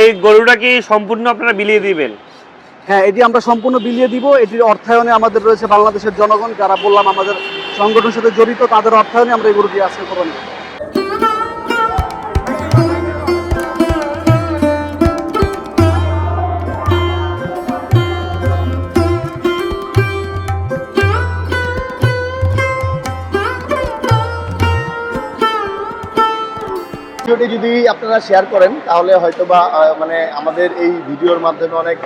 এই গরুটা কি সম্পূর্ণ আপনারা বিলিয়ে দিবেন? হ্যাঁ এটি আমরা সম্পূর্ণ বিলিয়ে দিব। এটির অর্থায়নে আমাদের রয়েছে বাংলাদেশের জনগণ, যারা বললাম আমাদের সংগঠনের সাথে জড়িত, তাদের অর্থায়নে আমরা এই গরুটি আজকে কোরবানি যদি আপনারা শেয়ার করেন, তাহলে হয়তো বা মানে আমাদের এই ভিডিওর মাধ্যমে অনেক,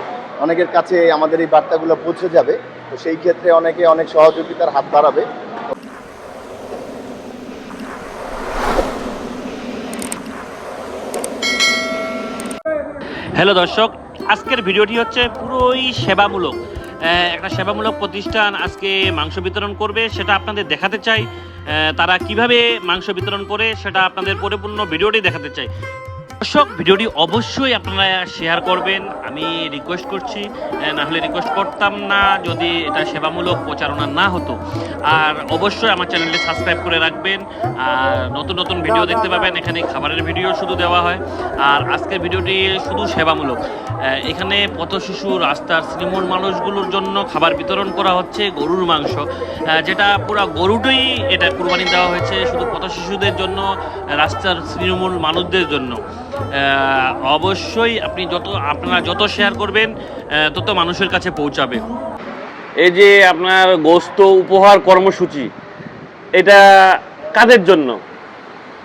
অনেকের কাছে আমাদের এই বার্তাগুলো পৌঁছে যাবে। তো সেই ক্ষেত্রে অনেকে অনেক সহযোগিতার হাত বাড়াবে। হ্যালো দর্শক, আজকের ভিডিওটি হচ্ছে পুরোই সেবামূলক। একটা সেবামূলক প্রতিষ্ঠান আজকে মাংস বিতরণ করবে, সেটা আপনাদের দেখাতে চাই। তারা কীভাবে মাংস বিতরণ করে সেটা আপনাদের পরিপূর্ণ ভিডিওটি দেখাতে চাই। দর্শক, ভিডিওটি অবশ্যই আপনারা শেয়ার করবেন। আমি রিকোয়েস্ট করছি না হলে রিকোয়েস্ট করতাম না, যদি এটা সেবামূলক প্রচারণা না হতো। আর অবশ্যই আমার চ্যানেলটি সাবস্ক্রাইব করে রাখবেন। আর নতুন নতুন ভিডিও দেখতে পাবেন, এখানে খাবারের ভিডিও শুধু দেওয়া হয়। আর আজকের ভিডিওটি শুধু সেবামূলক। এখানে পথ শিশু রাস্তার শ্রীমূল মানুষগুলোর জন্য খাবার বিতরণ করা হচ্ছে, গরুর মাংস। যেটা পুরো গরুটাই এটা কুরবানি দেওয়া হয়েছে, শুধু পথ শিশুদের জন্য, রাস্তার শ্রীমূল মানুষদের জন্য। অবশ্যই আপনি যত আপনারা যত শেয়ার করবেন তত মানুষের কাছে পৌঁছাবে। এই যে আপনার গোস্ত উপহার কর্মসূচি এটা কাদের জন্য?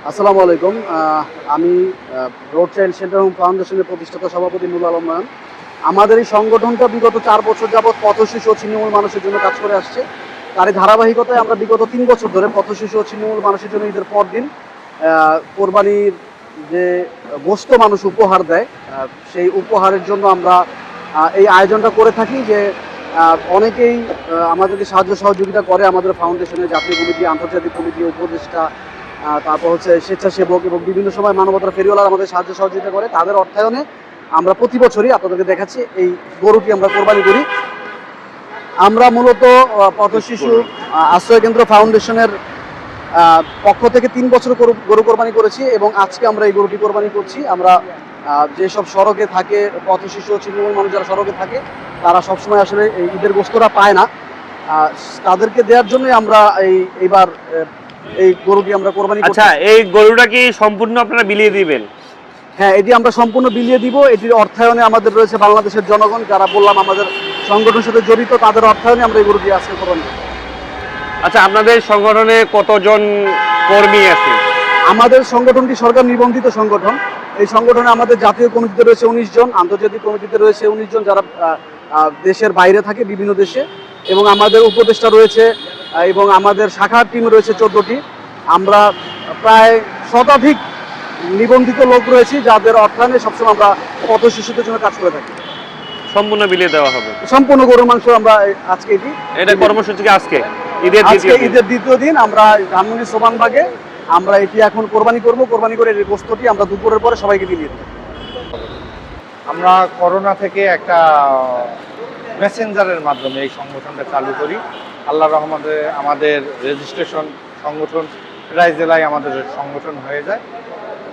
আসসালামু আলাইকুম। আমি রোড চাইল্ড সেন্টার হোম ফাউন্ডেশনের প্রতিষ্ঠাতা সভাপতি নুল আলম নয়ন আমাদের এই সংগঠনটা বিগত চার বছর যাবৎ পথ শিশু ও ছিন্নমূল মানুষের জন্য কাজ করে আসছে। তারই ধারাবাহিকতায় আমরা বিগত তিন বছর ধরে পথ শিশু ও ছিন্নমূল মানুষের জন্য ঈদের পর দিন কোরবানির যে গোস্ত মানুষ উপহার দেয় সেই উপহারের জন্য আমরা এই আয়োজনটা করে থাকি যে অনেকেই আমাদেরকে সাহায্য সহযোগিতা করে আমাদের ফাউন্ডেশনের জাতীয় কমিটি আন্তর্জাতিক কমিটি উপদেষ্টা তারপর হচ্ছে স্বেচ্ছাসেবক এবং বিভিন্ন সময় মানবতার ফেরিওয়ালা আমাদের সাহায্য সহযোগিতা করে। তাদের অর্থায়নে আমরা প্রতি বছরই আপনাদেরকে দেখাচ্ছি এই গরুটি আমরা কোরবানি করি। আমরা মূলত আহ, পথ শিশু আশ্রয় কেন্দ্র ফাউন্ডেশনের পক্ষ থেকে তিন বছর গরু কোরবানি করেছি এবং আজকে আমরা এই গরুটি কোরবানি করছি আমরা যেসব সড়কে থাকে পথ শিশু ছিন্নমূল মানুষ যারা সড়কে থাকে তারা সবসময় আসলে এই ঈদের গোস্তরা পায় না তাদেরকে দেওয়ার জন্যই আমরা এই এইবার এই গরুটি আমরা কোরবানি। আচ্ছা এই গরুটা কি সম্পূর্ণ আপনারা বিলিয়ে দিবেন হ্যাঁ এটি আমরা সম্পূর্ণ বিলিয়ে দিব এটির অর্থায়নে আমাদের রয়েছে বাংলাদেশের জনগণ যারা বললাম আমাদের সংগঠনের সাথে জড়িত তাদের অর্থায়নে আমরা এই গরুটি আজকে কোরবানি করব। আচ্ছা আপনাদের সংগঠনে কতজন কর্মী আছে? আমাদের সংগঠনটি সরকার নিবন্ধিত সংগঠন। এই সংগঠনে আমাদের জাতীয় কমিটিতে রয়েছে উনিশ জন আন্তর্জাতিক কমিটিতে রয়েছে উনিশ জন যারা দেশের বাইরে থাকে বিভিন্ন দেশে। এবং আমাদের উপদেষ্টা রয়েছে এবং আমাদের শাখার টিম রয়েছে চোদ্দটি। আমরা প্রায় শতাধিক নিবন্ধিত লোক রয়েছি যাদের অর্থায়নে সবসময় আমরা পথ শিশুদের জন্য কাজ করে থাকি। সম্পূর্ণ বিলিয়ে দেওয়া হবে। সম্পূর্ণ গরুর মাংস আমরা আজকে এটি এটা কর্মসূচি আজকে? ঈদের আজকে দ্বিতীয় দিন। ঈদের দ্বিতীয় দিন আমরা ধানমন্ডি সোমান বাগে আমরা এটি এখন কোরবানি করব কোরবানি করে এই গোস্তটি আমরা দুপুরের পরে সবাইকে বিলিয়ে দেবো। আমরা করোনা থেকে একটা মেসেঞ্জারের মাধ্যমে এই সংগঠনটা চালু করি। আল্লাহ রহমতে আমাদের রেজিস্ট্রেশন সংগঠন প্রায় জেলায় আমাদের সংগঠন হয়ে যায়।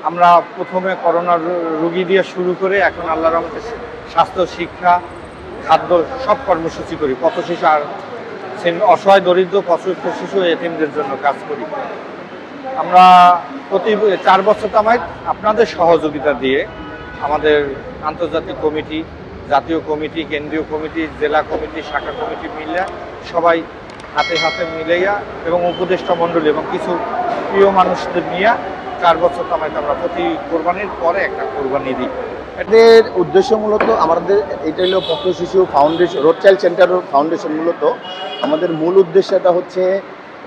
আমরা প্রথমে করোনা রুগী দিয়ে শুরু করে এখন আল্লাহ রহমতে স্বাস্থ্য শিক্ষা খাদ্য সব কর্মসূচি করি। পথ শিশু আর অসহায়, দরিদ্র পথ শিশু, এতিমদের জন্য কাজ করি। আমরা প্রতি চার বছর তামায় আপনাদের সহযোগিতা দিয়ে আমাদের আন্তর্জাতিক কমিটি, জাতীয় কমিটি, কেন্দ্রীয় কমিটি, জেলা কমিটি, শাখা কমিটি মিলে সবাই হাতে হাতে মিলাইয়া এবং উপদেষ্টা মণ্ডলী এবং কিছু প্রিয় মানুষদের নিয়ে চার বছর তামাইতে আমরা প্রতি কোরবানির পরে একটা কোরবানি দিই। এদের উদ্দেশ্য মূলত, আমাদের এটা হলো Path Shishu foundation road child centre foundation মূলত। আমাদের মূল উদ্দেশ্যটা হচ্ছে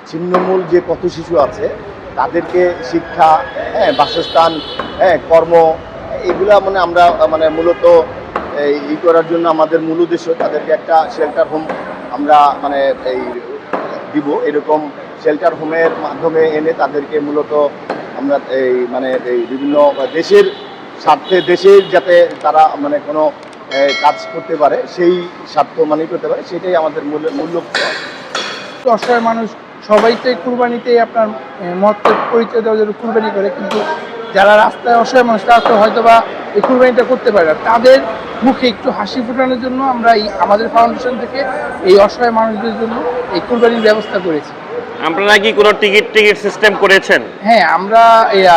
ছিন্নমূল যে পথ শিশু আছে, তাদেরকে শিক্ষা হ্যাঁ বাসস্থান হ্যাঁ কর্ম, এগুলা মানে আমরা মানে মূলত এই করার জন্য আমাদের মূল উদ্দেশ্য তাদেরকে একটা শেল্টার হোম আমরা মানে এই দিব। এরকম শেল্টার হোমের মাধ্যমে এনে তাদেরকে মূলত আমরা এই মানে এই বিভিন্ন দেশের স্বার্থে দেশের যাতে তারা মানে কোনো কাজ করতে পারে, সেই স্বার্থ মানে করতে পারে, সেটাই আমাদের মূল মূল লক্ষ্য। অসহায় মানুষ, সবাই তো কুরবানিতেই আপনার মত পরিচয় দেওয়ার জন্য কুরবানি করে, কিন্তু যারা রাস্তায় অসহায় মানুষ, তারা তো হয়তো বা এই কুরবানিটা করতে পারে না। তাদের মুখে একটু হাসি ফোটানোর জন্য আমরা এই আমাদের ফাউন্ডেশন থেকে এই অসহায় মানুষদের জন্য এই কুরবানির ব্যবস্থা করেছি। আপনারা কি কোনো টিকিট টিকিট সিস্টেম করেছেন? হ্যাঁ আমরা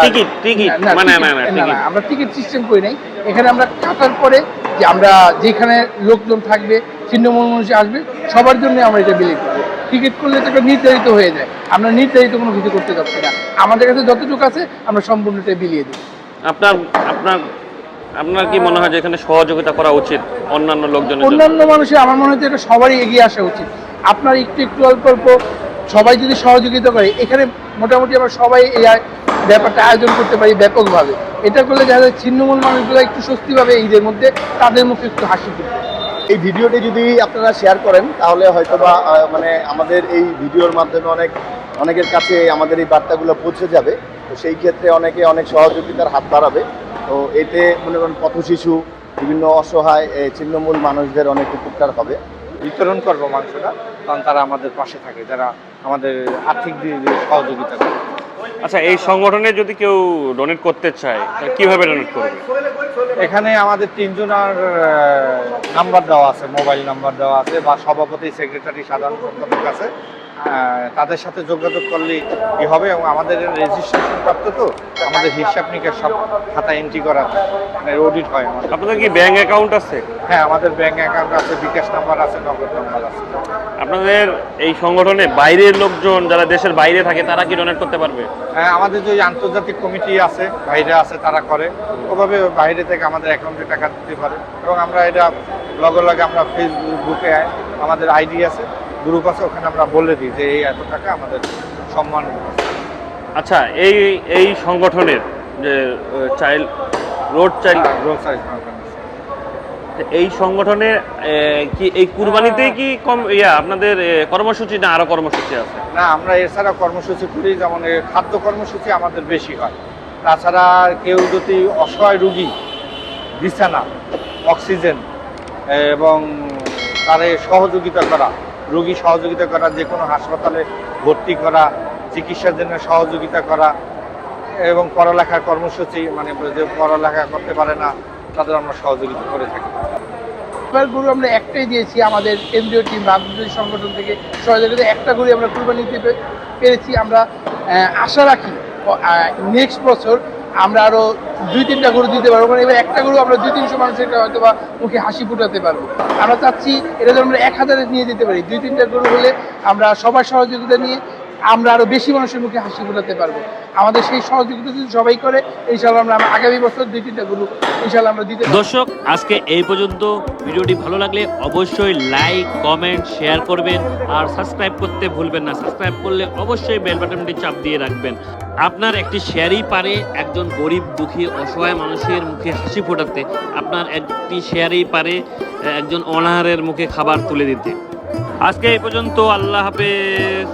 টিকিট, টিকিট, না, মানে না, না, না, আমরা টিকিট সিস্টেম করি নাই। এখানে আমরা কাটার পরে যে আমরা যেখানে লোকজন থাকবে ছিন্নমূল মানুষ আসবে সবার জন্য আমরা এটা বিলি করব। টিকিট করলে তো নির্ধারিত হয়ে যায়। আমরা নির্ধারিত কোনো কিছু করতে পারছি না। আমাদের কাছে যতটুকু আছে আমরা সম্পূর্ণটা বিলিয়ে দিই। আপনার আপনার আপনার কি মনে হয় যে এখানে সহযোগিতা করা উচিত অন্যান্য লোকজনের জন্য? অন্যান্য মানুষের আমার মনে হচ্ছে এটা সবারই এগিয়ে আসা উচিত। আপনার একটু একটু অল্প অল্প সবাই যদি সহযোগিতা করে, এখানে মোটামুটি আমরা সবাই এই ব্যাপারটা আয়োজন করতে পারি ব্যাপকভাবে। এটা করলে যায় ছিন্নমূল মানুষগুলো একটু স্বস্তি পাবে ঈদের মধ্যে তাদের মুখে একটু হাসি ফুটবে এই ভিডিওটি যদি আপনারা শেয়ার করেন, তাহলে হয়তোবা মানে আমাদের এই ভিডিওর মাধ্যমে অনেক, অনেকের কাছে আমাদের এই বার্তাগুলো পৌঁছে যাবে। তো সেই ক্ষেত্রে অনেকে অনেক সহযোগিতার হাত বাড়াবে। তো এতে মনে করেন পথ শিশু বিভিন্ন অসহায় ছিন্নমূল মানুষদের অনেক উপকার হবে। বিতরণ করব মাংসটা কারণ তারা আমাদের পাশে থাকে যারা আমাদের আর্থিক সহযোগিতা করে। আচ্ছা এই সংগঠনে যদি কেউ ডোনেট করতে চায় কীভাবে ডোনেট করবে? এখানে আমাদের তিনজনের নাম্বার দেওয়া আছে মোবাইল নাম্বার দেওয়া আছে বা সভাপতি সেক্রেটারি সাধারণ সম্পাদক আছে। তাদের সাথে যোগাযোগ করলে কি হবে এবং আমাদের রেজিস্ট্রেশন প্রাপ্ত তো আমাদের হিসাব নিকাশ সব খাতা এন্ট্রি করা মানে অডিট হয় আমাদের। আপনাদের কি ব্যাংক অ্যাকাউন্ট আছে? হ্যাঁ আমাদের ব্যাংক অ্যাকাউন্ট আছে বিকাশ নাম্বার আছে নগদ নাম্বার আছে। আপনাদের এই সংগঠনে বাইরের লোকজন যারা দেশের বাইরে থাকে তারা কি ডোনেট করতে পারবে? হ্যাঁ আমাদের যে আন্তর্জাতিক কমিটি আছে বাইরে আছে তারা করে। ওভাবে বাইরে থেকে আমাদের অ্যাকাউন্টে টাকা দিতে পারে। এবং আমরা এটা লগে লগে আমরা ফেসবুকে আমাদের আইডি আছে। গ্রুপ আছে ওখানে আমরা বলে দিই যে এই এত টাকা আমাদের সম্মান আচ্ছা এই এই সংগঠনের যে চাইল্ড রোড চাইল্ড গ্রোসারি এই সংগঠনে কি এই কুরবানিতেই কি কম ইয়া আপনাদের কর্মসূচি না আরও কর্মসূচি আছে? না আমরা এছাড়া কর্মসূচি করি যেমন খাদ্য কর্মসূচি আমাদের বেশি হয়। তাছাড়া কেউ যদি অসহায় রুগী বিছানা অক্সিজেন এবং তারে সহযোগিতা করা রুগী সহযোগিতা করা, যে কোনো হাসপাতালে ভর্তি করা, চিকিৎসার জন্য সহযোগিতা করা, এবং পড়ালেখার কর্মসূচি মানে যে পড়ালেখা করতে পারে না, তাদের আমরা সহযোগিতা করে থাকি। গরু আমরা একটাই দিয়েছি, আমাদের কেন্দ্রীয় টিম আন্তর্জাতিক সংগঠন থেকে সহযোগিতা, একটা গরু আমরা কুরবানি দিতে পেরেছি। আমরা আশা রাখি নেক্সট বছর আমরা আরও দুই তিনটা গরু দিতে পারব। কারণ এবার একটা গরু আমরা দুই তিনশো মানুষের হয়তো বা মুখে হাসি ফুটাতে পারব। আমরা চাচ্ছি এটা যেন আমরা এক হাজারে নিয়ে যেতে পারি। দুই তিনটা গরু হলে আমরা সবার সহযোগিতা নিয়ে আমরা আরও বেশি মানুষের মুখে হাসি ফোটাতে পারব। আমাদের সেই সহযোগিতা যদি সবাই করে ইনশাল্লাহ আমরা আগামী বছর দুই তিনটা গরু ইনশাল্লাহ আমরা দিতে দর্শক, আজকে এই পর্যন্ত। ভিডিওটি ভালো লাগলে অবশ্যই লাইক, কমেন্ট, শেয়ার করবেন আর সাবস্ক্রাইব করতে ভুলবেন না। সাবস্ক্রাইব করলে অবশ্যই বেল বাটনটি চাপ দিয়ে রাখবেন। আপনার একটি শেয়ারই পারে একজন গরিব, দুঃখী, অসহায় মানুষের মুখে হাসি ফোটাতে। আপনার একটি শেয়ারই পারে একজন অনাহারের মুখে খাবার তুলে দিতে। আজকে এই পর্যন্ত আল্লাহ হাফেজ।